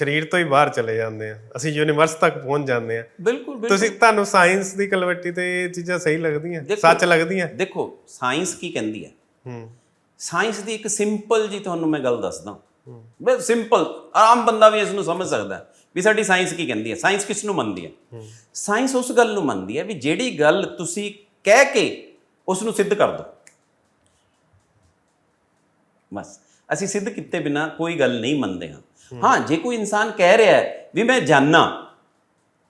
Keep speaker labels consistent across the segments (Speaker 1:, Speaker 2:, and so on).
Speaker 1: ਸਰੀਰ ਤੋਂ ਹੀ ਬਾਹਰ ਚਲੇ ਜਾਂਦੇ ਆ। ਅਸੀਂ ਯੂਨੀਵਰਸ ਤੱਕ ਪਹੁੰਚ ਜਾਂਦੇ ਆ।
Speaker 2: ਬਿਲਕੁਲ ਬਿਲਕੁਲ।
Speaker 1: ਤੁਸੀਂ ਤੁਹਾਨੂੰ ਸਾਇੰਸ ਦੀ ਕਲਵੱਟੀ ਤੇ ਇਹ ਚੀਜ਼ਾਂ ਸਹੀ ਲੱਗਦੀਆਂ ਸੱਚ ਲੱਗਦੀਆਂ?
Speaker 2: ਦੇਖੋ ਸਾਇੰਸ ਕੀ ਕਹਿੰਦੀ ਹੈ?
Speaker 1: ਹੂੰ।
Speaker 2: ਸਾਇੰਸ ਦੀ ਇੱਕ ਸਿੰਪਲ ਜੀ ਤੁਹਾਨੂੰ ਮੈਂ ਗੱਲ ਦੱਸਦਾ। ਬਸ ਸਿੰਪਲ ਆਮ ਬੰਦਾ ਵੀ ਇਸ ਨੂੰ ਸਮਝ ਸਕਦਾ ਵੀ ਸਾਡੀ ਸਾਇੰਸ ਕੀ ਕਹਿੰਦੀ ਹੈ। ਸਾਇੰਸ ਕਿਸ ਨੂੰ ਮੰਨਦੀ ਹੈ? ਸਾਇੰਸ ਉਸ ਗੱਲ ਨੂੰ ਮੰਨਦੀ ਹੈ ਵੀ ਜਿਹੜੀ ਗੱਲ ਤੁਸੀਂ ਕਹਿ ਕੇ ਉਸ ਨੂੰ ਸਿੱਧ ਕਰ ਦਿਓ ਬਸ ਅਸੀਂ ਸਿੱਧ ਕੀਤੇ ਬਿਨਾ ਕੋਈ ਗੱਲ ਨਹੀਂ ਮੰਨਦੇ ਹਾਂ। ਹਾਂ ਜੇ ਕੋਈ ਇਨਸਾਨ ਕਹਿ ਰਿਹਾ ਹੈ ਵੀ ਮੈਂ ਜਾਣਨਾ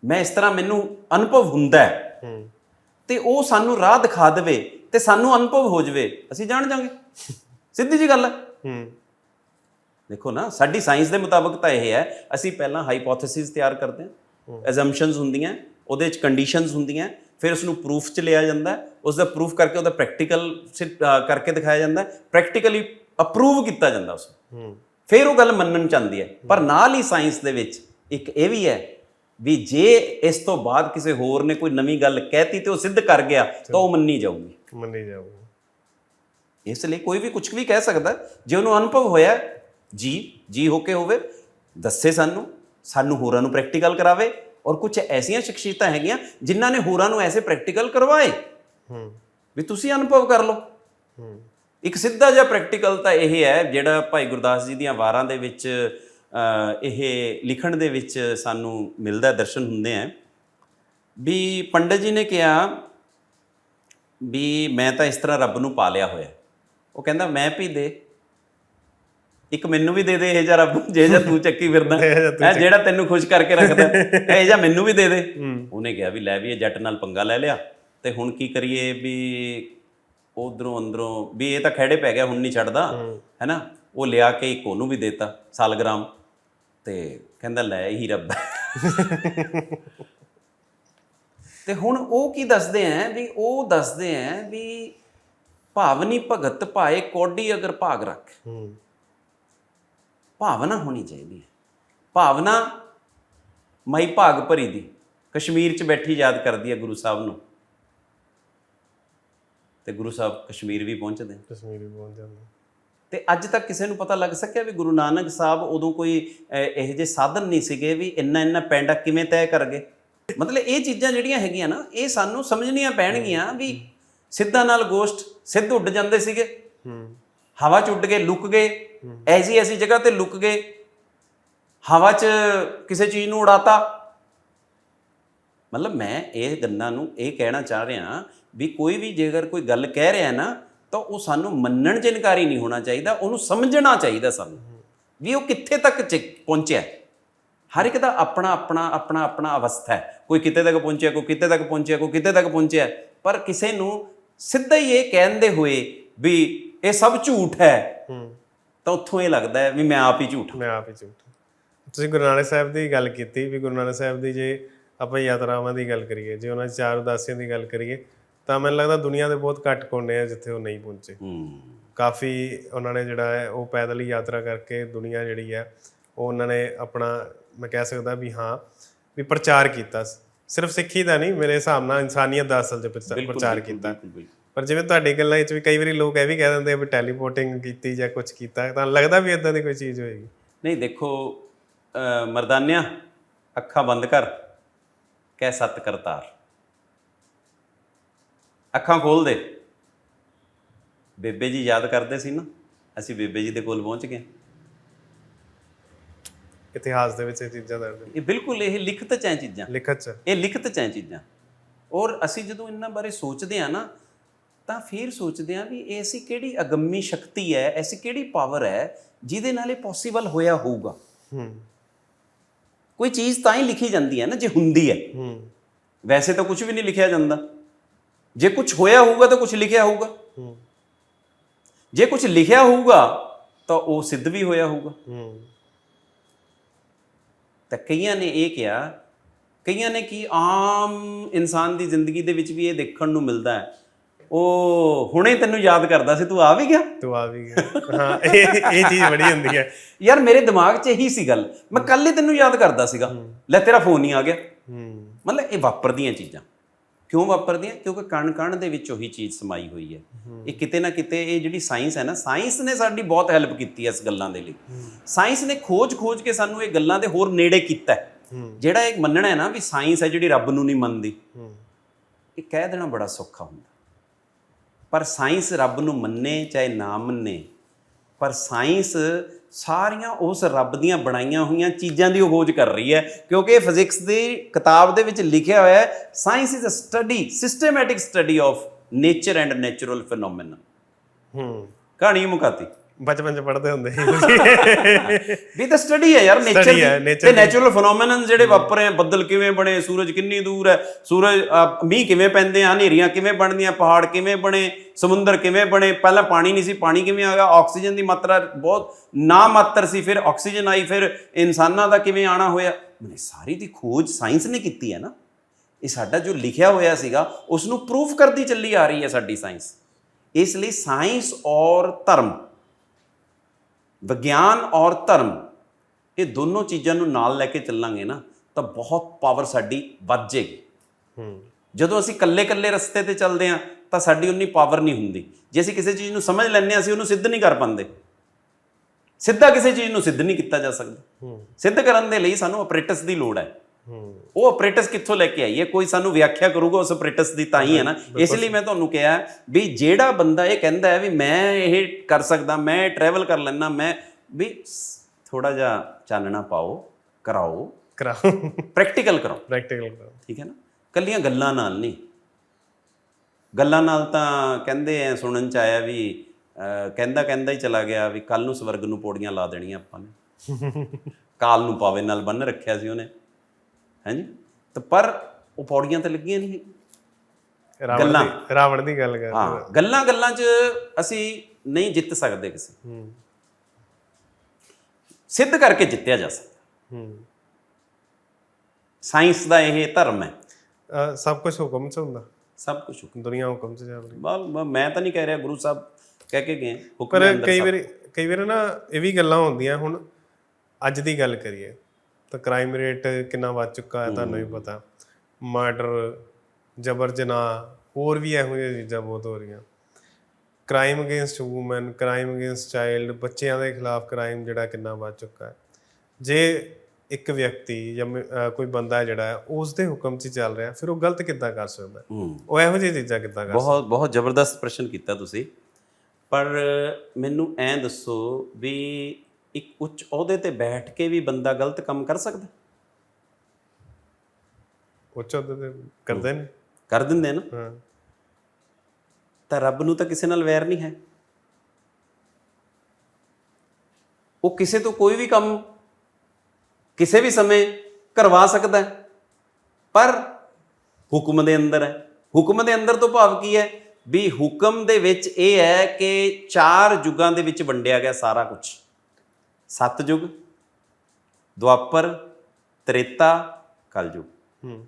Speaker 2: ਮੈਂ ਇਸ ਤਰ੍ਹਾਂ ਮੈਨੂੰ ਅਨੁਭਵ ਹੁੰਦਾ ਹੈ ਤੇ ਉਹ ਸਾਨੂੰ ਰਾਹ ਦਿਖਾ ਦੇਵੇ ਤੇ ਸਾਨੂੰ ਅਨੁਭਵ ਹੋ ਜਾਵੇ ਅਸੀਂ ਜਾਣ ਜਾਾਂਗੇ। ਸਿੱਧੀ ਜੀ ਗੱਲ ਹੈ।
Speaker 1: ਹੂੰ।
Speaker 2: ਦੇਖੋ ਨਾ ਸਾਡੀ ਸਾਇੰਸ ਦੇ ਮੁਤਾਬਕ ਤਾਂ ਇਹ ਹੈ ਅਸੀਂ ਪਹਿਲਾਂ ਹਾਈਪੋਥੇਸਿਸ ਤਿਆਰ ਕਰਦੇ ਹਾਂ ਅਜ਼ੰਪਸ਼ਨਸ ਹੁੰਦੀਆਂ ਉਹਦੇ ਵਿੱਚ ਕੰਡੀਸ਼ਨਸ ਹੁੰਦੀਆਂ ਫਿਰ ਉਸ ਨੂੰ ਪ੍ਰੂਫ ਚ ਲਿਆ ਜਾਂਦਾ ਉਸ ਦਾ ਪ੍ਰੂਫ ਕਰਕੇ ਉਹਦਾ ਪ੍ਰੈਕਟੀਕਲ ਕਰਕੇ ਦਿਖਾਇਆ ਜਾਂਦਾ ਪ੍ਰੈਕਟੀਕਲੀ ਅਪਰੂਵ ਕੀਤਾ ਜਾਂਦਾ ਉਸ ਨੂੰ
Speaker 1: ਹੂੰ।
Speaker 2: ਫਿਰ ਉਹ ਗੱਲ ਮੰਨਣ ਚਾਹੁੰਦੀ ਹੈ। ਪਰ ਨਾਲ ਹੀ ਸਾਇੰਸ ਦੇ ਵਿੱਚ ਇੱਕ ਇਹ ਵੀ ਹੈ ਵੀ ਜੇ ਇਸ ਤੋਂ ਬਾਅਦ ਕਿਸੇ ਹੋਰ ਨੇ ਕੋਈ ਨਵੀਂ ਗੱਲ ਕਹਿਤੀ ਤੇ ਉਹ ਸਿੱਧ ਕਰ ਗਿਆ ਤਾਂ ਉਹ ਮੰਨੀ ਜਾਊਗੀ।
Speaker 1: ਮੰਨੀ ਜਾਊਗਾ।
Speaker 2: ਇਸ ਲਈ ਕੋਈ ਵੀ ਕੁਝ ਵੀ ਕਹਿ ਸਕਦਾ। ਜੇ ਉਹਨੂੰ ਅਨੁਭਵ ਹੋਇਆ ਜੀ ਜੀ ਹੋ ਕੇ ਹੋਵੇ ਦੱਸੇ ਸਾਨੂੰ ਸਾਨੂੰ ਹੋਰਾਂ ਨੂੰ ਪ੍ਰੈਕਟੀਕਲ ਕਰਾਵੇ ਔਰ ਕੁਝ ਐਸੀਆਂ ਸ਼ਖਸੀਅਤਾਂ ਹੈਗੀਆਂ ਜਿਨ੍ਹਾਂ ਨੇ ਹੋਰਾਂ ਨੂੰ ਐਸੇ ਪ੍ਰੈਕਟੀਕਲ ਕਰਵਾਏ।
Speaker 1: ਹੂੰ।
Speaker 2: ਵੀ ਤੁਸੀਂ ਅਨੁਭਵ ਕਰ ਲਓ।
Speaker 1: ਹੂੰ।
Speaker 2: ਇੱਕ ਸਿੱਧਾ ਜਿਹਾ ਪ੍ਰੈਕਟੀਕਲ ਤਾਂ ਇਹ ਹੈ ਜਿਹੜਾ ਭਾਈ ਗੁਰਦਾਸ ਜੀ ਦੀਆਂ ਵਾਰਾਂ ਦੇ ਵਿੱਚ ਇਹ ਲਿਖਣ ਦੇ ਵਿੱਚ ਸਾਨੂੰ ਮਿਲਦਾ ਦਰਸ਼ਨ ਹੁੰਦੇ ਆ ਵੀ ਪੰਡਤ ਜੀ ਨੇ ਕਿਹਾ ਵੀ ਮੈਂ ਤਾਂ ਇਸ ਤਰ੍ਹਾਂ ਰੱਬ ਨੂੰ ਪਾ ਲਿਆ ਹੋਇਆ। ਉਹ ਕਹਿੰਦਾ ਮੈਂ ਵੀ ਦੇ। ਇੱਕ ਮੈਨੂੰ ਵੀ ਦੇ ਦੇ ਇਹ ਜਿਹਾ ਰੱਬ ਜੇ ਜਿਹਾ ਤੂੰ ਚੱਕੀ ਫਿਰਦਾ। ਹੈ ਜਿਹੜਾ ਤੈਨੂੰ ਖੁਸ਼ ਕਰਕੇ ਰੱਖਦਾ ਇਹ ਜਿਹਾ ਮੈਨੂੰ ਵੀ ਦੇ ਦੇ। ਉਹਨੇ ਕਿਹਾ ਵੀ ਲੈ ਵੀ ਇਹ ਜੱਟ ਨਾਲ ਪੰਗਾ ਲੈ ਲਿਆ। ਤੇ ਹੁਣ ਕੀ ਕਰੀਏ ਵੀ ਉਧਰੋਂ ਅੰਦਰੋਂ ਵੀ ਇਹ ਤਾਂ ਖੜੇ ਪੈ ਗਿਆ ਹੁਣ ਨਹੀਂ ਛੱਡਦਾ ਹੈਨਾ? ਉਹ ਲਿਆ ਕੇ ਇੱਕ ਉਹਨੂੰ ਵੀ ਦੇਤਾ ਸਾਲਗ੍ਰਾਮ। ਤੇ ਕਹਿੰਦਾ ਲੈ ਇਹੀ ਰੱਬ ਹੈ। ਤੇ ਹੁਣ ਉਹ ਕੀ ਦੱਸਦੇ ਆ ਵੀ ਉਹ ਦੱਸਦੇ ਆ ਵੀ ਭਾਵਨੀ ਭਗਤ ਭਾਏ ਕੋਡੀ ਅਗਰ ਭਾਗ ਰੱਖ।
Speaker 1: ਹੂੰ।
Speaker 2: ਭਾਵਨਾ ਹੋਣੀ ਚਾਹੀਦੀ ਹੈ। ਭਾਵਨਾ ਮਈ ਭਾਗ ਭਰੀ ਦੀ। ਕਸ਼ਮੀਰ 'ਚ ਬੈਠੀ ਯਾਦ ਕਰਦੀ ਹੈ ਗੁਰੂ ਸਾਹਿਬ ਨੂੰ। ਤੇ ਗੁਰੂ ਸਾਹਿਬ ਕਸ਼ਮੀਰ ਵੀ ਪਹੁੰਚਦੇ ਨੇ।
Speaker 1: ਕਸ਼ਮੀਰੀ ਪਹੁੰਚ ਜਾਂਦਾ।
Speaker 2: ਤੇ ਅੱਜ ਤੱਕ ਕਿਸੇ ਨੂੰ ਪਤਾ ਲੱਗ ਸਕਿਆ ਵੀ ਗੁਰੂ ਨਾਨਕ ਸਾਹਿਬ ਉਦੋਂ ਕੋਈ ਇਹੋ ਜਿਹੇ ਸਾਧਨ ਨਹੀਂ ਸੀਗੇ ਵੀ ਇੰਨਾ ਇੰਨਾ ਪੈਂਡਾ ਕਿਵੇਂ ਤੈਅ ਕਰ ਗਏ? ਮਤਲਬ ਇਹ ਚੀਜ਼ਾਂ ਜਿਹੜੀਆਂ ਹੈਗੀਆਂ ਨਾ ਇਹ ਸਾਨੂੰ ਸਮਝਣੀਆਂ ਪੈਣਗੀਆਂ ਵੀ ਸਿੱਧਾ ਨਾਲ ਗੋਸ਼ਟ ਸਿੱਧ ਉੱਡ ਜਾਂਦੇ ਸੀਗੇ। ਹਵਾ 'ਚ ਉੱਡ ਗਏ ਲੁਕ ਗਏ। ਐਸੀ ਐਸੀ ਜਗ੍ਹਾ ਤੇ ਲੁਕ ਗਏ। ਹਵਾ 'ਚ ਕਿਸੇ ਚੀਜ਼ ਨੂੰ ਉਡਾਤਾ। ਮਤਲਬ ਮੈਂ ਇਹ ਗੱਲਾਂ ਨੂੰ ਇਹ ਕਹਿਣਾ ਚਾਹ ਰਿਹਾ ਵੀ ਕੋਈ ਵੀ ਜੇਕਰ ਕੋਈ ਗੱਲ ਕਹਿ ਰਿਹਾ ਨਾ ਤਾਂ ਉਹ ਸਾਨੂੰ ਮੰਨਣ 'ਚ ਇਨਕਾਰੀ ਨਹੀਂ ਹੋਣਾ ਚਾਹੀਦਾ ਉਹਨੂੰ ਸਮਝਣਾ ਚਾਹੀਦਾ ਸਾਨੂੰ। ਵੀ ਉਹ ਕਿੱਥੇ ਤੱਕ ਚ- ਪਹੁੰਚਿਆ। ਹਰ ਇੱਕ ਦਾ ਆਪਣਾ ਆਪਣਾ ਆਪਣਾ ਆਪਣਾ ਅਵਸਥਾ ਹੈ। ਕੋਈ ਕਿਤੇ ਤੱਕ ਪਹੁੰਚਿਆ ਕੋਈ ਕਿਤੇ ਤੱਕ ਪਹੁੰਚਿਆ ਕੋਈ ਕਿਤੇ ਤੱਕ ਪਹੁੰਚਿਆ ਪਰ ਕਿਸੇ ਨੂੰ ਸਿੱਧਾ ਹੀ ਇਹ ਕਹਿੰਦੇ ਹੋਏ ਵੀ ਇਹ ਸਭ ਝੂਠ ਹੈ ਤਾਂ ਉੱਥੋਂ ਇਹ ਲੱਗਦਾ ਹੈ ਵੀ ਮੈਂ ਆਪ ਹੀ ਝੂਠ।
Speaker 1: ਮੈਂ ਆਪ ਹੀ ਝੂਠ ਤੁਸੀਂ ਗੁਰੂ ਨਾਨਕ ਸਾਹਿਬ ਦੀ ਗੱਲ ਕੀਤੀ ਵੀ ਗੁਰੂ ਨਾਨਕ ਸਾਹਿਬ ਦੀ ਜੇ ਆਪਾਂ ਯਾਤਰਾਵਾਂ ਦੀ ਗੱਲ ਕਰੀਏ ਜੇ ਉਹਨਾਂ ਚਾਰ ਉਦਾਸੀਆਂ ਦੀ ਗੱਲ ਕਰੀਏ ਤਾਂ ਮੈਨੂੰ ਲੱਗਦਾ ਦੁਨੀਆ ਦੇ ਬਹੁਤ ਘੱਟ ਕੋਨੇ ਆ ਜਿੱਥੇ ਉਹ ਨਹੀਂ ਪਹੁੰਚੇ।
Speaker 2: ਹੂੰ।
Speaker 1: ਕਾਫੀ ਉਹਨਾਂ ਨੇ ਜਿਹੜਾ ਹੈ ਉਹ ਪੈਦਲ ਹੀ ਯਾਤਰਾ ਕਰਕੇ ਦੁਨੀਆ ਜਿਹੜੀ ਹੈ ਉਹ ਉਹਨਾਂ ਨੇ ਆਪਣਾ ਮੈਂ ਕਹਿ ਸਕਦਾ ਵੀ ਹਾਂ ਵੀ ਪ੍ਰਚਾਰ ਕੀਤਾ। ਸਿਰਫ ਸਿੱਖੀ ਦਾ ਨਹੀਂ ਮੇਰੇ ਹਿਸਾਬ ਨਾਲ ਇਨਸਾਨੀਅਤ ਦਾ ਅਸਲ 'ਚ ਪ੍ਰਚਾ- ਪ੍ਰਚਾਰ ਕੀਤਾ। ਪਰ ਜਿਵੇਂ ਤੁਹਾਡੀ ਗੱਲਾਂ ਵਿੱਚ ਵੀ ਕਈ ਵਾਰੀ ਲੋਕ ਇਹ ਵੀ ਕਹਿ ਦਿੰਦੇ ਆ ਵੀ ਟੈਲੀਪੋਰਟਿੰਗ ਕੀਤੀ ਜਾਂ ਕੁਝ ਕੀਤਾ ਤਾਂ ਲੱਗਦਾ ਵੀ ਇਦਾਂ ਦੀ ਕੋਈ ਚੀਜ਼ ਹੋਏਗੀ।
Speaker 2: ਨਹੀਂ ਦੇਖੋ ਮਰਦਾਨਿਆਂ ਅੱਖਾਂ ਬੰਦ ਕਰ ਕਹਿ ਸਤ ਕਰਤਾਰ। ਅੱਖਾਂ ਖੋਲ ਦੇ। ਬੇਬੇ ਜੀ ਯਾਦ ਕਰਦੇ ਸੀ ਨਾ ਅਸੀਂ ਬੇਬੇ ਜੀ ਦੇ ਕੋਲ ਪਹੁੰਚ ਗਏ।
Speaker 1: ਇਤਿਹਾਸ ਦੇ ਵਿੱਚ ਇਹ ਚੀਜ਼ਾਂ ਦਰਜ ਨੇ।
Speaker 2: ਇਹ ਬਿਲਕੁਲ ਇਹ ਲਿਖਤ ਚ ਹੈ ਚੀਜ਼ਾਂ।
Speaker 1: ਲਿਖਤ 'ਚ।
Speaker 2: ਇਹ ਲਿਖਤ ਚ ਹੈ ਚੀਜ਼ਾਂ। ਔਰ ਅਸੀਂ ਜਦੋਂ ਇਹਨਾਂ ਬਾਰੇ ਸੋਚਦੇ ਆ ਨਾ ਤਾਂ ਫਿਰ ਸੋਚਦੇ ਆ ਵੀ ਇਹ ਐਸੀ ਕਿਹੜੀ ਅਗੰਮੀ ਸ਼ਕਤੀ ਹੈ ਐਸੀ ਕਿਹੜੀ ਪਾਵਰ ਹੈ ਜਿਹਦੇ ਨਾਲ ਇਹ ਪੋਸੀਬਲ ਹੋਇਆ ਹੋਊਗਾ।
Speaker 1: ਹੂੰ।
Speaker 2: ਕੋਈ ਚੀਜ਼ ਤਾਂ ਹੀ ਲਿਖੀ ਜਾਂਦੀ ਹੈ ਨਾ ਜੇ ਹੁੰਦੀ ਹੈ।
Speaker 1: ਹੂੰ।
Speaker 2: ਵੈਸੇ ਤਾਂ ਕੁਝ ਵੀ ਨਹੀਂ ਲਿਖਿਆ ਜਾਂਦਾ। ਜੇ ਕੁਝ ਹੋਇਆ ਹੋਊਗਾ ਤਾਂ ਕੁਝ ਲਿਖਿਆ ਹੋਊਗਾ।
Speaker 1: ਹੂੰ।
Speaker 2: ਜੇ ਕੁਝ ਲਿਖਿਆ ਹੋਊਗਾ ਤਾਂ ਉਹ ਸਿੱਧ ਵੀ ਹੋਇਆ ਹੋਊਗਾ।
Speaker 1: ਹੂੰ।
Speaker 2: ਤਾਂ ਕਈਆਂ ਨੇ ਇਹ ਕਿਹਾ ਕਈਆਂ ਨੇ ਕੀ ਆਮ ਇਨਸਾਨ ਦੀ ਜ਼ਿੰਦਗੀ ਦੇ ਵਿੱਚ ਵੀ ਇਹ ਦੇਖਣ ਨੂੰ ਮਿਲਦਾ ਹੈ। ਉਹ ਹੁਣੇ ਤੈਨੂੰ ਯਾਦ ਕਰਦਾ ਸੀ ਤੂੰ ਆ ਵੀ ਗਿਆ?
Speaker 1: ਤੂੰ ਆ ਵੀ ਗਿਆ। ਹਾਂ ਇਹ ਇਹ ਚੀਜ਼ ਬੜੀ ਹੁੰਦੀ ਹੈ।
Speaker 2: ਯਾਰ ਮੇਰੇ ਦਿਮਾਗ 'ਚ ਇਹੀ ਸੀ ਗੱਲ। ਮੈਂ ਕੱਲ ਹੀ ਤੈਨੂੰ ਯਾਦ ਕਰਦਾ ਸੀਗਾ। ਲੈ ਤੇਰਾ ਫੋਨ ਹੀ ਆ ਗਿਆ।
Speaker 1: ਹੂੰ।
Speaker 2: ਮਤਲਬ ਇਹ ਵਾਪਰਦੀਆਂ ਚੀਜ਼ਾਂ। ਕਿਉਂ ਵਾਪਰਦੀਆਂ ਕਿਉਂਕਿ ਕਣ ਕਣ ਦੇ ਵਿੱਚ ਉਹੀ ਚੀਜ਼ ਸਮਾਈ ਹੋਈ ਹੈ। ਇਹ ਕਿਤੇ ਨਾ ਕਿਤੇ ਇਹ ਜਿਹੜੀ ਸਾਇੰਸ ਹੈ ਨਾ ਸਾਇੰਸ ਨੇ ਸਾਡੀ ਬਹੁਤ ਹੈਲਪ ਕੀਤੀ ਹੈ ਇਸ ਗੱਲਾਂ ਦੇ ਲਈ। ਸਾਇੰਸ ਨੇ ਖੋਜ ਖੋਜ ਕੇ ਸਾਨੂੰ ਇਹ ਗੱਲਾਂ ਦੇ ਹੋਰ ਨੇੜੇ ਕੀਤਾ ਹੈ। ਜਿਹੜਾ ਇਹ ਮੰਨਣਾ ਹੈ ਨਾ ਵੀ ਸਾਇੰਸ ਹੈ ਜਿਹੜੀ ਰੱਬ ਨੂੰ ਨਹੀਂ ਮੰਨਦੀ। ਇਹ ਕਹਿ ਦੇਣਾ ਬੜਾ ਸੌਖਾ ਹੁੰਦਾ। ਪਰ ਸਾਇੰਸ ਰੱਬ ਨੂੰ ਮੰਨੇ ਚਾਹੇ ਨਾ ਮੰਨੇ ਪਰ ਸਾਇੰਸ ਸਾਰੀਆਂ ਉਸ ਰੱਬ ਦੀਆਂ ਬਣਾਈਆਂ ਹੋਈਆਂ ਚੀਜ਼ਾਂ ਦੀ ਖੋਜ ਕਰ ਰਹੀ ਹੈ ਕਿਉਂਕਿ ਇਹ ਫਿਜ਼ਿਕਸ ਦੀ ਕਿਤਾਬ ਦੇ ਵਿੱਚ ਲਿਖਿਆ ਹੋਇਆ ਹੈ science is a study systematic study of nature and natural phenomena
Speaker 1: ਹੂੰ।
Speaker 2: ਕਹਾਣੀ ਮੁਕਾਤੀ।
Speaker 1: ਬਚਪਨ ਚ ਪੜ੍ਹਦੇ ਹੁੰਦੇ ਸੀ।
Speaker 2: ਵੀ ਤਾਂ ਸਟੱਡੀ ਹੈ ਯਾਰ ਨੇਚਰ ਦੀ। ਤੇ। ਨੈਚੁਰਲ ਫੀਨੋਮੇਨਨ ਜਿਹੜੇ ਵਾਪਰੇ ਆ ਬੱਦਲ ਕਿਵੇਂ ਬਣੇ ਸੂਰਜ ਕਿੰਨੀ ਦੂਰ ਹੈ ਸੂਰਜ ਮੀਂਹ ਕਿਵੇਂ ਪੈਂਦੇ ਆ ਹਨੇਰੀਆਂ ਕਿਵੇਂ ਬਣਦੀਆਂ ਪਹਾੜ ਕਿਵੇਂ ਬਣੇ ਸਮੁੰਦਰ ਕਿਵੇਂ ਬਣੇ ਪਹਿਲਾਂ ਪਾਣੀ ਨਹੀਂ ਸੀ ਪਾਣੀ ਕਿਵੇਂ ਆ ਗਿਆ ਆਕਸੀਜਨ ਦੀ ਮਾਤਰਾ ਬਹੁਤ ਨਾ ਮਾਤਰ ਸੀ ਫਿਰ ਆਕਸੀਜਨ ਆਈ ਫਿਰ ਇਨਸਾਨਾਂ ਦਾ ਕਿਵੇਂ ਆਣਾ ਹੋਇਆ? ਮਨੇ ਸਾਰੀ ਦੀ ਖੋਜ ਸਾਇੰਸ ਨੇ ਕੀਤੀ ਹੈ ਨਾ। ਇਹ ਸਾਡਾ ਜੋ ਲਿਖਿਆ ਹੋਇਆ ਸੀਗਾ ਉਸ ਨੂੰ ਪ੍ਰੂਫ ਕਰਦੀ ਚੱਲੀ ਆ ਰਹੀ ਹੈ ਸਾਡੀ ਸਾਇੰਸ ਇਸ ਲਈ ਸਾਇੰਸ ਔਰ ਧਰਮ ਵਿਗਿਆਨ ਔਰ ਧਰਮ ਇਹ ਦੋਨੋਂ ਚੀਜ਼ਾਂ ਨੂੰ ਨਾਲ ਲੈ ਕੇ ਚੱਲਾਂਗੇ ਨਾ ਤਾਂ ਬਹੁਤ ਪਾਵਰ ਸਾਡੀ ਵੱਧ ਜਾਏਗੀ।
Speaker 1: ਹੂੰ।
Speaker 2: ਜਦੋਂ ਅਸੀਂ ਇਕੱਲੇ-ਇਕੱਲੇ ਰਸਤੇ ਤੇ ਚੱਲਦੇ ਹਾਂ ਤਾਂ ਸਾਡੀ ਉਨੀ ਪਾਵਰ ਨਹੀਂ ਹੁੰਦੀ। ਜੇ ਅਸੀਂ ਕਿਸੇ ਚੀਜ਼ ਨੂੰ ਸਮਝ ਲੈਂਦੇ ਹਾਂ ਅਸੀਂ ਉਹਨੂੰ ਸਿੱਧ ਨਹੀਂ ਕਰ ਪਾਉਂਦੇ। ਸਿੱਧਾ ਕਿਸੇ ਚੀਜ਼ ਨੂੰ ਸਿੱਧ ਨਹੀਂ ਕੀਤਾ ਜਾ ਸਕਦਾ।
Speaker 1: ਹੂੰ।
Speaker 2: ਸਿੱਧ ਕਰਨ ਦੇ ਲਈ ਸਾਨੂੰ ਆਪਰੇਟਸ ਦੀ ਲੋੜ ਹੈ।
Speaker 1: ਹੂੰ।
Speaker 2: ਉਹ ਆਪਰੇਟਸ ਕਿੱਥੋਂ ਲੈ ਕੇ ਆਈਏ ਕੋਈ ਸਾਨੂੰ ਵਿਆਖਿਆ ਕਰੂਗਾ ਉਸ ਆਪਰੇਟਸ ਦੀ ਤਾਂ ਹੀ ਹੈ ਨਾ। ਇਸ ਲਈ ਮੈਂ ਤੁਹਾਨੂੰ ਕਿਹਾ ਵੀ ਜਿਹੜਾ ਬੰਦਾ ਇਹ ਕਹਿੰਦਾ ਹੈ ਵੀ ਮੈਂ ਇਹ ਕਰ ਸਕਦਾ ਮੈਂ ਟਰੈਵਲ ਕਰ ਲੈਣਾ ਮੈਂ ਵੀ ਥੋੜਾ ਜਿਹਾ ਚਾਨਣਾ ਪਾਓ ਕਰਾਓ।
Speaker 1: ਕਰਾਓ।
Speaker 2: ਪ੍ਰੈਕਟੀਕਲ ਕਰਾਓ।
Speaker 1: ਪ੍ਰੈਕਟੀਕਲ ਕਰਾਓ।
Speaker 2: ਠੀਕ ਹੈ ਨਾ? ਕੱਲੀਆਂ ਗੱਲਾਂ ਨਾਲ ਨਹੀਂ। ਗੱਲਾਂ ਨਾਲ ਤਾਂ ਕਹਿੰਦੇ ਐ ਸੁਣਨ ਚ ਆਇਆ ਵੀ ਕਹਿੰਦਾ ਕਹਿੰਦਾ ਹੀ ਚਲਾ ਗਿਆ ਵੀ ਕੱਲ ਨੂੰ ਸਵਰਗ ਨੂੰ ਪੌੜੀਆਂ ਲਾ ਦੇਣੀਆਂ ਆਪਾਂ ਨੇ। ਕਾਲ ਨੂੰ ਪਾਵੇ ਨਾਲ ਬੰਨ ਰੱਖਿਆ ਸੀ ਉਹਨੇ। ਹਾਂਜੀ? ਤਾਂ ਪਰ ਉਹ ਪੌੜੀਆਂ ਤਾਂ ਲੱਗੀਆਂ ਨਹੀਂ
Speaker 1: ਰਾਵਣ
Speaker 2: ਗੱਲਾਂ।
Speaker 1: ਦੀ ਰਾਵਣ ਦੀ ਗੱਲ ਕਰ
Speaker 2: ਹਾਂ ਗੱਲਾਂ ਗੱਲਾਂ 'ਚ ਅਸੀਂ ਨਹੀਂ ਜਿੱਤ ਸਕਦੇ ਕਿਸੇ।
Speaker 1: ਹੂੰ।
Speaker 2: ਸਿੱਧ ਕਰਕੇ ਜਿੱਤਿਆ ਜਾ ਸਕਦਾ।
Speaker 1: ਹੂੰ।
Speaker 2: ਸਾਇੰਸ ਦਾ ਇਹ ਧਰਮ ਹੈ।
Speaker 1: ਸਭ ਕੁਝ ਹੁਕਮ ਚ ਹੁੰਦਾ।
Speaker 2: ਸਭ ਕੁਝ
Speaker 1: ਦੁਨੀਆ ਹੁਕਮ ਚ ਚੱਲ ਰਹੀ
Speaker 2: ਮੈਂ ਤਾਂ ਨਹੀਂ ਕਹਿ ਰਿਹਾ ਗੁਰੂ ਸਾਹਿਬ ਕਹਿ ਕੇ ਗਏ। ਹੁਕਮ
Speaker 1: ਕਈ ਵਾਰੀ ਕਈ ਵਾਰ ਨਾ ਇਹ ਵੀ ਗੱਲਾਂ ਹੁੰਦੀਆਂ ਹੁਣ ਅੱਜ ਦੀ ਗੱਲ ਕਰੀਏ। ਤਾਂ ਕ੍ਰਾਈਮ ਰੇਟ ਕਿੰਨਾ ਵੱਧ ਚੁੱਕਾ ਹੈ ਤੁਹਾਨੂੰ ਵੀ ਪਤਾ। ਮਰਡਰ ਜਬਰ ਜਨਾਹ ਹੋਰ ਵੀ ਇਹੋ ਜਿਹੀਆਂ ਚੀਜ਼ਾਂ ਬਹੁਤ ਹੋ ਰਹੀਆਂ। Crime against women crime against child ਬੱਚਿਆਂ ਦੇ ਖਿਲਾਫ ਕ੍ਰਾਈਮ ਜਿਹੜਾ ਕਿੰਨਾ ਵੱਧ ਚੁੱਕਾ ਹੈ। ਜੇ ਇੱਕ ਵਿਅਕਤੀ ਜਾਂ ਕੋਈ ਬੰਦਾ ਜਿਹੜਾ ਉਸ ਦੇ ਹੁਕਮ 'ਚ ਚੱਲ ਰਿਹਾ ਫਿਰ ਉਹ ਗਲਤ ਕਿੱਦਾਂ ਕਰ ਸਕਦਾ ਉਹ ਇਹੋ ਜਿਹੀਆਂ ਚੀਜ਼ਾਂ ਕਿੱਦਾਂ ਕਰ
Speaker 2: ਬਹੁਤ ਬਹੁਤ ਜ਼ਬਰਦਸਤ ਪ੍ਰਸ਼ਨ ਕੀਤਾ ਤੁਸੀਂ। ਪਰ ਮੈਨੂੰ ਐਂ ਦੱਸੋ ਵੀ ਇੱਕ ਉੱਚ ਅਹੁਦੇ ਤੇ ਬੈਠ ਕੇ ਵੀ ਬੰਦਾ ਗਲਤ ਕੰਮ ਕਰ ਸਕਦਾ?
Speaker 1: ਉੱਚ ਅਹੁਦੇ ਤੇ ਕਰਦੇ ਨੇ।
Speaker 2: ਕਰ ਦਿੰਦੇ ਨਾ।
Speaker 1: ਹਾਂ।
Speaker 2: ਤਾਂ ਰੱਬ ਨੂੰ ਤਾਂ ਕਿਸੇ ਨਾਲ ਵੈਰ ਨਹੀਂ ਹੈ। ਉਹ ਕਿਸੇ ਤੋਂ ਕੋਈ ਵੀ ਕੰਮ ਕਿਸੇ ਵੀ ਸਮੇਂ ਕਰਵਾ ਸਕਦਾ ਪਰ ਹੁਕਮ ਦੇ ਅੰਦਰ ਹੈ। ਹੁਕਮ ਦੇ ਅੰਦਰ ਤੋਂ ਭਾਵ ਕੀ ਹੈ? ਵੀ ਹੁਕਮ ਦੇ ਵਿੱਚ ਇਹ ਹੈ ਕਿ ਚਾਰ ਯੁੱਗਾਂ ਦੇ ਵਿੱਚ ਵੰਡਿਆ ਗਿਆ ਸਾਰਾ ਕੁਝ ਸਤਜੁਗ ਦੁਆਪਰ ਤ੍ਰੇਤਾ ਕਲਯੁਗ।
Speaker 1: ਹੂੰ।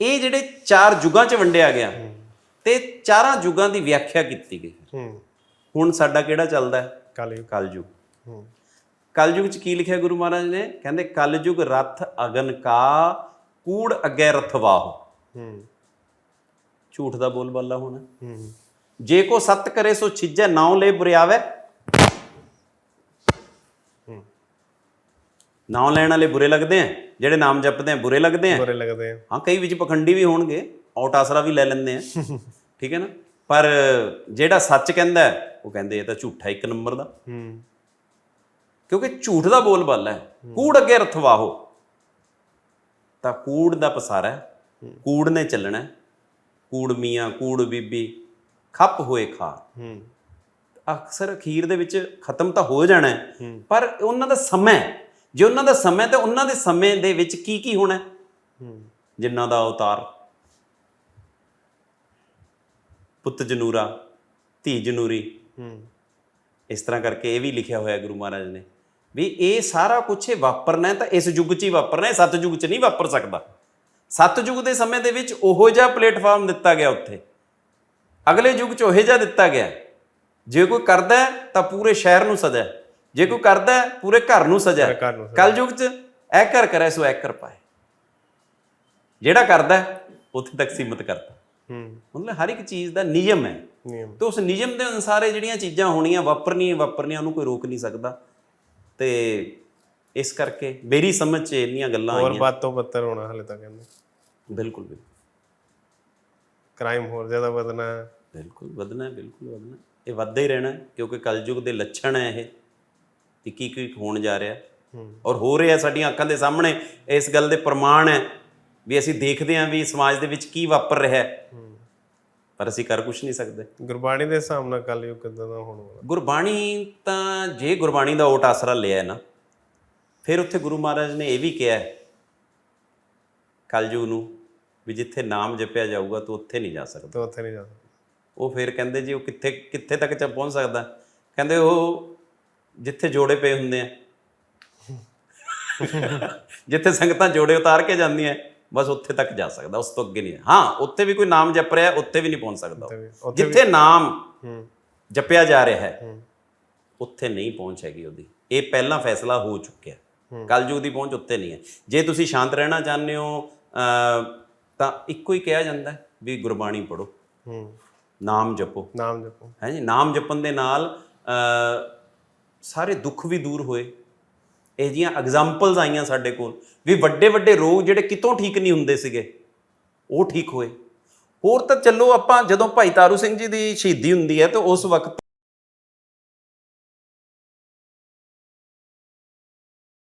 Speaker 2: ਇਹ ਜਿਹੜੇ ਚਾਰ ਯੁੱਗਾਂ 'ਚ ਵੰਡਿਆ ਗਿਆ ਤੇ ਚਾਰਾਂ ਯੁੱਗਾਂ ਦੀ ਵਿਆਖਿਆ ਕੀਤੀ ਗਈ।
Speaker 1: ਹੂੰ।
Speaker 2: ਹੁਣ ਸਾਡਾ ਕਿਹੜਾ ਚੱਲਦਾ ਹੈ?
Speaker 1: ਕਾਲੀ
Speaker 2: ਕਲਯੁਗ।
Speaker 1: ਹੂੰ।
Speaker 2: ਕਲਯੁਗ 'ਚ ਕੀ ਲਿਖਿਆ ਗੁਰੂ ਮਹਾਰਾਜ ਨੇ? ਕਹਿੰਦੇ ਕਲਯੁਗ ਰਥ ਅਗਨ ਕਾ ਕੂੜ ਅੱਗੇ ਰਥਵਾਹ
Speaker 1: ਹੂੰ।
Speaker 2: ਝੂਠ ਦਾ ਬੋਲ ਬਾਲਾ ਹੋਣਾ।
Speaker 1: ਹੂੰ।
Speaker 2: ਜੇ ਕੋ ਸਤ ਕਰੇ ਸੋ ਛਿਜੈ ਨਾਉ ਲੈ ਬੁਰਿਆਵੇ ਨਾਉ ਲੈਣ ਵਾਲੇ ਬੁਰੇ ਲੱਗਦੇ ਆ? ਜਿਹੜੇ ਨਾਮ ਜਪਦੇ ਆ ਬੁਰੇ ਲੱਗਦੇ ਆ?
Speaker 1: ਬੁਰੇ ਲੱਗਦੇ ਆ।
Speaker 2: ਹਾਂ ਕਈ ਵਿੱਚ ਪਖੰਡੀ ਵੀ ਹੋਣਗੇ ਔਟ ਆਸਰਾ ਵੀ ਲੈ ਲੈਂਦੇ ਆ। ਠੀਕ ਹੈ ਨਾ? ਪਰ ਜਿਹੜਾ ਸੱਚ ਕਹਿੰਦਾ ਉਹ ਕਹਿੰਦੇ ਇਹ ਤਾਂ ਝੂਠਾ ਇੱਕ ਨੰਬਰ ਦਾ।
Speaker 1: ਹੂੰ।
Speaker 2: ਕਿਉਂਕਿ ਝੂਠ ਦਾ ਬੋਲ ਬਾਲਾ ਹੈ। ਕੂੜ ਅੱਗੇ ਰਥਵਾਹੋ। ਤਾਂ ਕੂੜ ਦਾ ਪਸਾਰਾ ਹੈ। ਕੂੜ ਨੇ ਚੱਲਣਾ। ਕੂੜ ਮੀਆਂ ਕੂੜ ਬੀਬੀ ਖੱਪ ਹੋਏ ਖਾ
Speaker 1: ਹੂੰ।
Speaker 2: ਅਕਸਰ ਅਖੀਰ ਦੇ ਵਿੱਚ ਖਤਮ ਤਾਂ ਹੋ ਜਾਣਾ ਪਰ ਉਹਨਾਂ ਦਾ ਸਮਾਂ। ਜੇ ਉਹਨਾਂ ਦਾ ਸਮਾਂ ਤੇ ਉਹਨਾਂ ਦੇ ਸਮੇਂ ਦੇ ਵਿੱਚ ਕੀ ਕੀ ਹੋਣਾ ਜਿਨ੍ਹਾਂ ਦਾ ਅਵਤਾਰ। ਪੁੱਤ ਜਨੂਰਾ ਧੀ ਜਨੂਰੀ।
Speaker 1: ਹੂੰ।
Speaker 2: ਇਸ ਤਰ੍ਹਾਂ ਕਰਕੇ ਇਹ ਵੀ ਲਿਖਿਆ ਹੋਇਆ ਗੁਰੂ ਮਹਾਰਾਜ ਨੇ ਵੀ ਇਹ ਸਾਰਾ ਕੁਝ ਇਹ ਵਾਪਰਨਾ ਤਾਂ ਇਸ ਯੁੱਗ 'ਚ ਹੀ ਵਾਪਰਨਾ ਹੈ ਸਤਯੁਗ 'ਚ ਨਹੀਂ ਵਾਪਰ ਸਕਦਾ। ਸਤਯੁਗ ਦੇ ਸਮੇਂ ਦੇ ਵਿੱਚ ਉਹੋ ਜਿਹਾ ਪਲੇਟਫਾਰਮ ਦਿੱਤਾ ਗਿਆ ਉੱਥੇ। ਅਗਲੇ ਯੁੱਗ 'ਚ ਉਹੋ ਜਿਹਾ ਦਿੱਤਾ ਗਿਆ। ਜੇ ਕੋਈ ਕਰਦਾ ਤਾਂ ਪੂਰੇ ਸ਼ਹਿਰ ਨੂੰ ਸਜ਼ਾ ਹੈ। ਜੇ ਕੋਈ ਕਰਦਾ ਪੂਰੇ ਘਰ ਨੂੰ ਸਜ਼ਾ ਹੈ।
Speaker 1: ਪੂਰੇ ਘਰ ਨੂੰ ਸਜ਼ਾ।
Speaker 2: ਕਲ ਯੁੱਗ 'ਚ ਐ ਕਰ ਕਰੇ ਸੋ ਐ ਕਰ ਪਾਏ ਜਿਹੜਾ ਕਰਦਾ ਉੱਥੇ ਤੱਕ ਸੀਮਤ ਕਰਤਾ
Speaker 1: ਹੂੰ।
Speaker 2: ਮਤਲਬ ਹਰ ਇੱਕ ਚੀਜ਼ ਦਾ ਨਿਯਮ ਹੈ।
Speaker 1: ਨਿਯਮ।
Speaker 2: ਤੇ ਉਸ ਨਿਯਮ ਦੇ ਅਨੁਸਾਰ ਇਹ ਜਿਹੜੀਆਂ ਚੀਜ਼ਾਂ ਹੋਣੀਆਂ ਵਾਪਰਨੀਆਂ ਵਾਪਰਨੀਆਂ ਉਹਨੂੰ ਕੋਈ ਰੋਕ ਨਹੀਂ ਸਕਦਾ। ਤੇ ਇਸ ਕਰਕੇ ਮੇਰੀ ਸਮਝ 'ਚ ਇੰਨੀਆਂ ਗੱਲਾਂ
Speaker 1: ਹੋਰ
Speaker 2: ਆਈਆਂ।
Speaker 1: ਬਾਤ ਤੋਂ ਬੱਤਰ ਹੋਣਾ ਹਲੇ ਤਾਂ ਕਹਿੰਦੇ।
Speaker 2: ਬਿਲਕੁਲ ਬਿਲਕੁਲ।
Speaker 1: ਕ੍ਰਾਈਮ ਹੋਰ ਜ਼ਿਆਦਾ ਵਧਣਾ
Speaker 2: ਬਿਲਕੁਲ ਵਧਣਾ ਬਿਲਕੁਲ ਵਧਣਾ। ਇਹ ਵੱਧਦਾ ਹੀ ਰਹਿਣਾ ਕਿਉਂਕਿ ਕਲਯੁਗ ਦੇ ਲੱਛਣ ਹੈ ਇਹ। ਤੇ ਕੀ ਕੀ ਹੋਣ ਜਾ ਰਿਹਾ। ਔਰ ਹੋ ਰਿਹਾ ਸਾਡੀਆਂ ਅੱਖਾਂ ਦੇ ਸਾਹਮਣੇ ਇਸ ਗੱਲ ਦੇ ਪ੍ਰਮਾਣ ਹੈ ਵੀ ਅਸੀਂ ਦੇਖਦੇ ਹਾਂ ਵੀ ਸਮਾਜ ਦੇ ਵਿੱਚ ਕੀ ਵਾਪਰ ਰਿਹਾ ਹੈ। ਪਰ ਅਸੀਂ ਕਰ ਕੁਝ ਨਹੀਂ ਸਕਦੇ।
Speaker 1: ਗੁਰਬਾਣੀ ਦੇ ਹਿਸਾਬ ਨਾਲ ਕਲਯੁਗ ਕਿਦਾਂ ਦਾ ਹੋਣ ਵਾਲਾ?
Speaker 2: ਗੁਰਬਾਣੀ ਤਾਂ ਜੇ ਗੁਰਬਾਣੀ ਦਾ ਓਟ ਆਸਰਾ ਲਿਆ ਹੈ ਨਾ ਫਿਰ ਉੱਥੇ ਗੁਰੂ ਮਹਾਰਾਜ ਨੇ ਇਹ ਵੀ ਕਿਹਾ ਹੈ ਕਲਯੁਗ ਨੂੰ ਵੀ ਜਿੱਥੇ ਨਾਮ ਜਪਿਆ ਜਾਊਗਾ ਤੂੰ ਉੱਥੇ ਨਹੀਂ ਜਾ ਸਕਦਾ।
Speaker 1: ਤਾਂ ਉੱਥੇ ਨਹੀਂ ਜਾ ਸਕਦਾ।
Speaker 2: ਉਹ ਫਿਰ ਕਹਿੰਦੇ ਜੀ ਉਹ ਕਿੱਥੇ ਕਿੱਥੇ ਤੱਕ ਚ ਪਹੁੰਚ ਸਕਦਾ? ਕਹਿੰਦੇ ਉਹ ਜਿੱਥੇ ਜੋੜੇ ਪਏ ਹੁੰਦੇ ਆ। ਜਿੱਥੇ ਸੰਗਤਾਂ ਜੋੜੇ ਉਤਾਰ ਕੇ ਜਾਂਦੀਆਂ ਬਸ ਉੱਥੇ ਤੱਕ ਜਾ ਸਕਦਾ ਉਸ ਤੋਂ ਅੱਗੇ ਨਹੀਂ ਹਾਂ। ਉੱਥੇ ਵੀ ਕੋਈ ਨਾਮ ਜਪ ਰਿਹਾ ਉੱਥੇ ਵੀ ਨਹੀਂ ਪਹੁੰਚ ਸਕਦਾ। ਜਿੱਥੇ ਨਾਮ ਜਪਿਆ ਜਾ ਰਿਹਾ ਹੈ ਉੱਥੇ ਨਹੀਂ ਪਹੁੰਚ ਹੈਗੀ ਉਹਦੀ। ਇਹ ਪਹਿਲਾਂ ਫੈਸਲਾ ਹੋ ਚੁੱਕਿਆ। ਕਲਯੁਗ ਦੀ ਪਹੁੰਚ ਉੱਤੇ ਨਹੀਂ ਹੈ। ਜੇ ਤੁਸੀਂ ਸ਼ਾਂਤ ਰਹਿਣਾ ਚਾਹੁੰਦੇ ਹੋ ਤਾਂ ਇੱਕੋ ਹੀ ਕਿਹਾ ਜਾਂਦਾ ਵੀ ਗੁਰਬਾਣੀ ਪੜੋ
Speaker 1: ਹੂੰ।
Speaker 2: ਨਾਮ ਜਪੋ।
Speaker 1: ਨਾਮ ਜਪੋ।
Speaker 2: ਹੈ ਜੀ? ਨਾਮ ਜਪਣ ਦੇ ਨਾਲ ਸਾਰੇ ਦੁੱਖ ਵੀ ਦੂਰ ਹੋਏ। ਇਹ ਜੀਆਂ ਐਗਜ਼ਾਮਪਲਸ ਆਈਆਂ ਸਾਡੇ ਕੋਲ, ਵੀ ਵੱਡੇ ਵੱਡੇ ਰੋਗ ਜਿਹੜੇ ਕਿਤੋਂ ਠੀਕ ਨਹੀਂ ਹੁੰਦੇ ਸੀਗੇ, ਉਹ ਠੀਕ ਹੋਏ। ਹੋਰ ਤਾਂ ਚੱਲੋ ਆਪਾਂ ਜਦੋਂ ਭਾਈ ਤਾਰੂ ਸਿੰਘ ਜੀ ਦੀ ਸ਼ਹੀਦੀ ਹੁੰਦੀ ਹੈ, ਤੇ ਉਸ ਵਕਤ